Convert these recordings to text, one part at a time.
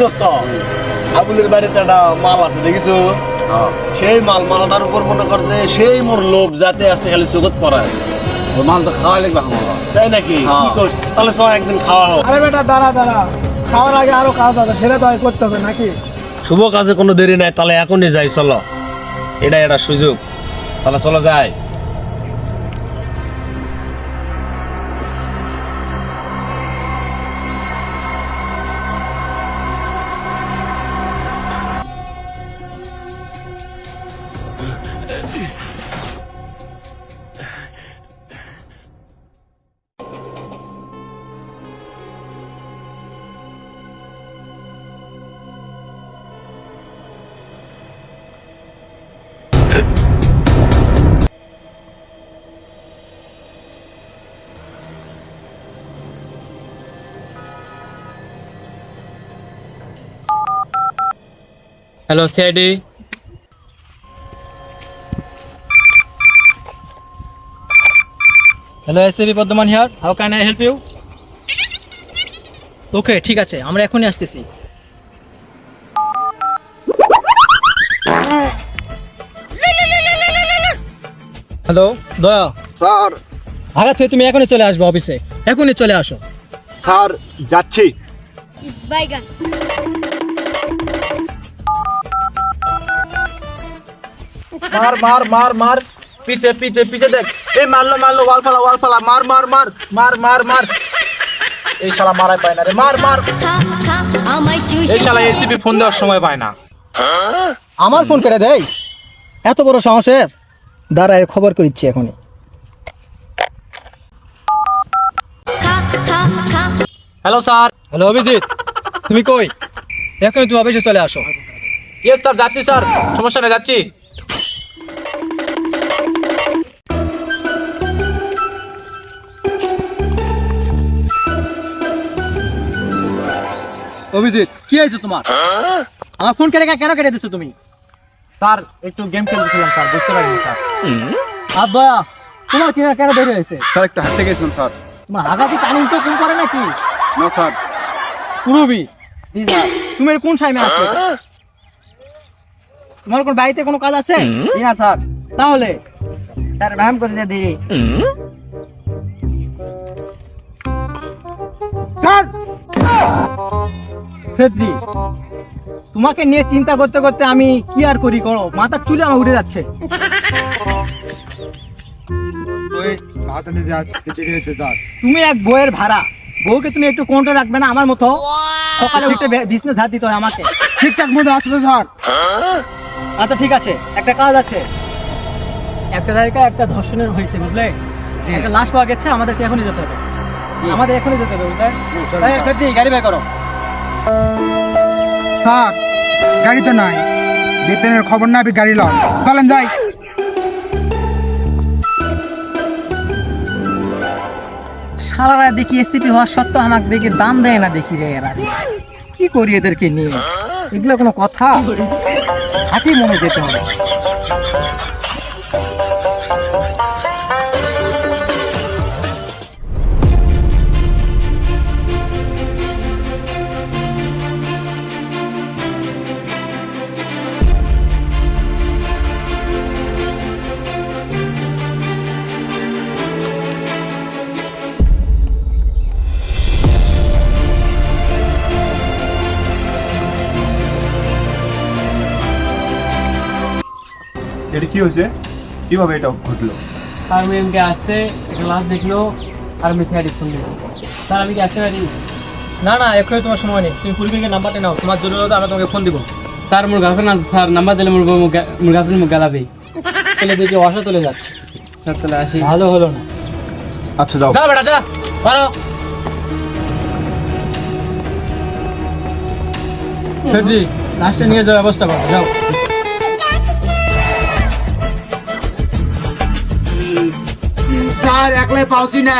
দোস্ত আবুলের বাড়িতে একটা মাল আছে দেখিছো? সেই মাল মালটার উপর মনে কর যে সেই মোর লোভ যাতে আসতে খালি চোখত পড়ায় মাল তো খাওয়াই লাগবে আমার। তাই নাকি? হ্যাঁ। তাহলে চ একদিন খাওয়া হোক। আরে বেটা দাঁড়া দাঁড়া। খাওয়ার আগে আরও কাজ আছে সেটা তো আগে করতে হবে নাকি? শুভ কাজে কোনো দেরি নাই তাহলে এখনই যাই চলো। এটা একটা সুযোগ। তাহলে চলো যাই। Hello, CID. Hello SAB Bardhaman here how can I help you okay ঠিক আছে আমরা এখনই আসতেছি। হ্যালো দয়া। স্যার। আঘাত হয়ে তুমি এখনই চলে আসবে অফিসে। এখনই চলে আসো। স্যার যাচ্ছি। বাইগান মার মার মার মার। পিছে পিছে পিছে দেখ। এই মারলো মারলো ওয়াল ফালা ওয়াল ফালা। মার মার মার মার মার মার। এই শালা মারাই পায় না রে। মার মার। এই শালা এসিপি ফোন দেওয়ার সময় পায় না। আমার ফোন কেটে দেয়? এত বড় সাহসের দাঁড়া এর খবর করিচ্ছি এখনই। Hello sir hello Abhijit. তুমি কই? এখনই তুমি অফিসে চলে আসো। ইয়েস স্যার যাচ্ছি স্যার সমস্যা নেই যাচ্ছি। অভিজিৎ কি হয়েছে তোমার? আমার ফোন কেটে কেন কেটে দিছো তুমি? স্যার একটু গেম খেলতেছিলাম স্যার বুঝতে পারিনি স্যার। আর দয়া তোমার কিনা কেন দেরি হয়েছে? স্যার একটু হাঁটতে গেছিলাম স্যার। তোমার আগাতি টানিং তো কোন করে নাকি? না স্যার। পুরবি? জি স্যার। তুমি কোন টাইমে আছো? তোমার কোন বাড়িতে কোনো কাজ আছে? জি না স্যার। তাহলে স্যার ব্যায়াম করতে যা দেরি স্যার! ফেদ্রি তোমাকে নিয়ে চিন্তা করতে করতে আমি কি আর করি করো মাথার চুলে আমার উঠে যাচ্ছে। তুমি এক বইয়ের ভাড়া। বউকে তুমি একটু কন্ট্রোল রাখবে না আমার মতো? সকালে উঠে বিজনেস ধার দিতে হয় আমাকে। ঠিকঠাক মতো আসবে স্যার? আচ্ছা ঠিক আছে। একটা কাজ আছে। একটা জায়গায় একটা ধর্ষণের হয়েছে বুঝলে? একটা লাশ পাওয়া গেছে আমাদেরকে এখনই যেতে হবে। আমাদের এখনই যেতে হবে বুঝলে? গাড়ি বের করো। স্যার, গাড়ি তো নাই। বেতনের খবর না গাড়ি লন। চলেন যাই। সারারা দেখি এসিপি হওয়ার সত্ত্বেও আমাকে দেখি দাম দেয় না দেখি রে এরা। কি করি এদেরকে নিয়ে? এগুলো কোনো কথা? হাতি মনে যেতে হবে। এটা কি হয়েছে? কীভাবে এটা ঘটলো? আর মেমকে আসতে ক্লাস দেখল আর আমি স্যার ফোন দিল স্যার আমি কি আসতে পারি? না না এখনই তোমার সময় নেই। তুমি পরিবেকে নাম্বারটা নাও। তোমার জন্য আমরা তোমাকে ফোন দিব। স্যার মোর গার্লফ্রেন্ড আছে স্যার নাম্বার দিলে মোর মোর গার্লফ্রেন্ড মুখ গালাবে। চলে দেখি অসা চলে যাচ্ছে। তাহলে আসি। ভালো হলো না। আচ্ছা যাও যা বেটা যা পারো। লাস্টে নিয়ে যাওয়ার ব্যবস্থা করো। যাও। একলাই পাওছি না।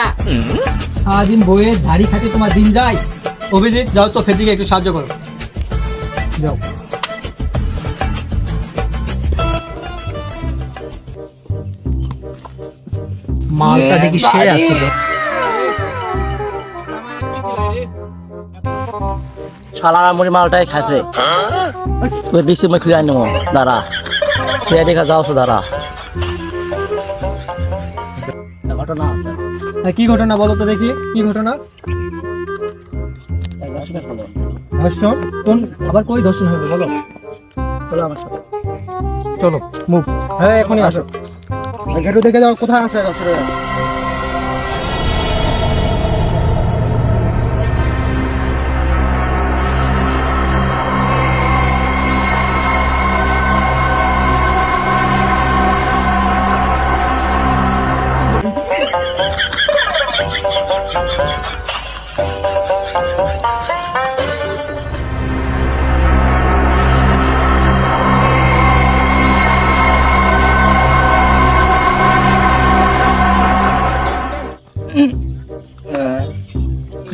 সারাদিন বইয়ে ঝাড়ি খাতে তোমার দিন যায়। অভিজিৎ যাও তো ফেদিকে একটু সাহায্য করো। যাও। মালটা দেখি সে আসছিল শালা মুড়ি মালটাই খাইছে। তুই বেশি মুখ খুলে আনব দাঁড়া। সে দেখা যাও তো দাঁড়া। ঘটনা আছে। কি ঘটনা বলো তো দেখি কি ঘটনা? ধর্ষণ কোন আবার কই ধর্ষণ হবে বলো। চলো আমার সাথে। চলো মুভ হ্যাঁ এখনই আসো। ঘেটু দেখে যাও কোথায় আছে দর্শকের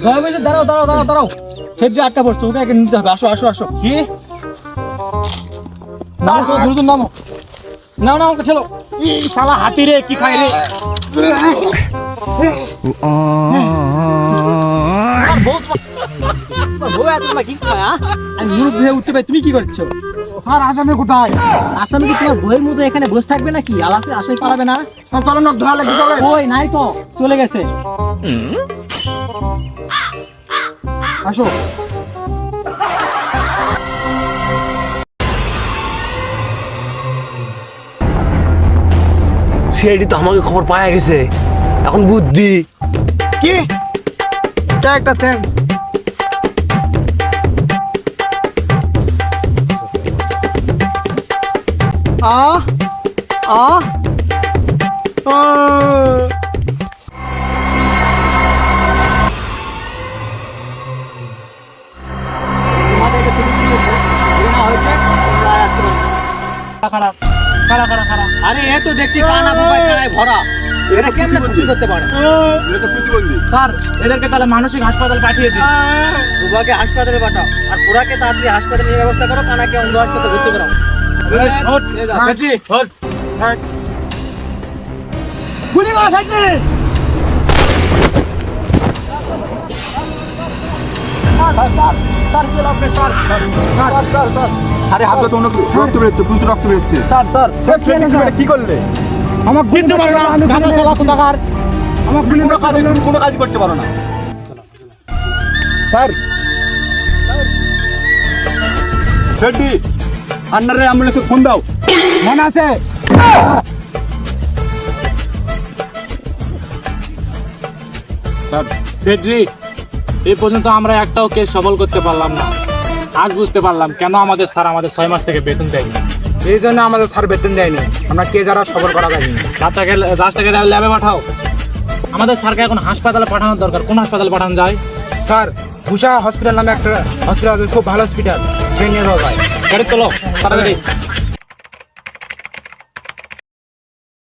দাঁড়াও দাঁড়াও দাঁড়াও দাঁড়াও। সেটি আটটা পড়ছে ওকে নিতে হবে। আসো আসো আসো। কি? নামো দ্রুত নামো। নাও নাও ই শালা হাতি রে কি খাই রে? তুমি কি করছ? আর আসামে কোথায়? আসামি কি তোমার বইয়ের মতো এখানে বসে থাকবে নাকি? আলাপে আসামি পালাবে না? চলো নখ ধোয়া লাগবে চলে। ওই নাই তো। চলে গেছে। আসো। সিআইডি তো আমাকে খবর পাওয়া গেছে। এখন বুদ্ধি। কি? এটা একটা চান্স আ আ। খারাপ খারাপ খারাপ আরে এ তো দেখছি কানা মোবাইল কানায় ভরা। এরা কেমনে চুরি করতে পারে? এরা তো প্রতিবন্ধী। স্যার এদেরকে তাহলে মানসিক হাসপাতাল পাঠিয়ে দিন। বুবাকে হাসপাতালে পাঠাও। আর পুরাকে তাড়াতাড়ি হাসপাতালে নিয়ে ব্যবস্থা করো কানাকে অন্ধ হাসপাতালে ভর্তি করাও। গুলি করো ফ্যাক্টরি হাত রক্ত বেরোচ্ছে প্রচুর রক্ত বেরোচ্ছে। স্যার স্যার এটা কি করলে? আমার পারো না আমি চালা কোথাকার আমার কোনো কাজ তুমি কোনো কাজ করতে পারো না। স্যার। রেড্ডি আন্ডারে অ্যাম্বুলেন্সে ফোন দাও। মনে আছে? ফেডরি এই পর্যন্ত আমরা একটাও কেস সফল করতে পারলাম না। আজ বুঝতে পারলাম কেন আমাদের স্যার আমাদের ছয় মাস থেকে বেতন দেয়নি। এই জন্য আমাদের স্যার বেতন দেয়নি। আমরা কে যারা সবল করা যায়নি রাস্তাকে রাস্তাকে ল্যাবে পাঠাও। আমাদের স্যারকে এখন হাসপাতালে পাঠানোর দরকার। কোন হাসপাতালে পাঠানো যায়? স্যার ভূষা হসপিটাল নামে একটা হসপিটাল আছে খুব ভালো হসপিটাল সেই নিয়ে যাওয়া গাড়ি তোলো তাড়াতাড়ি।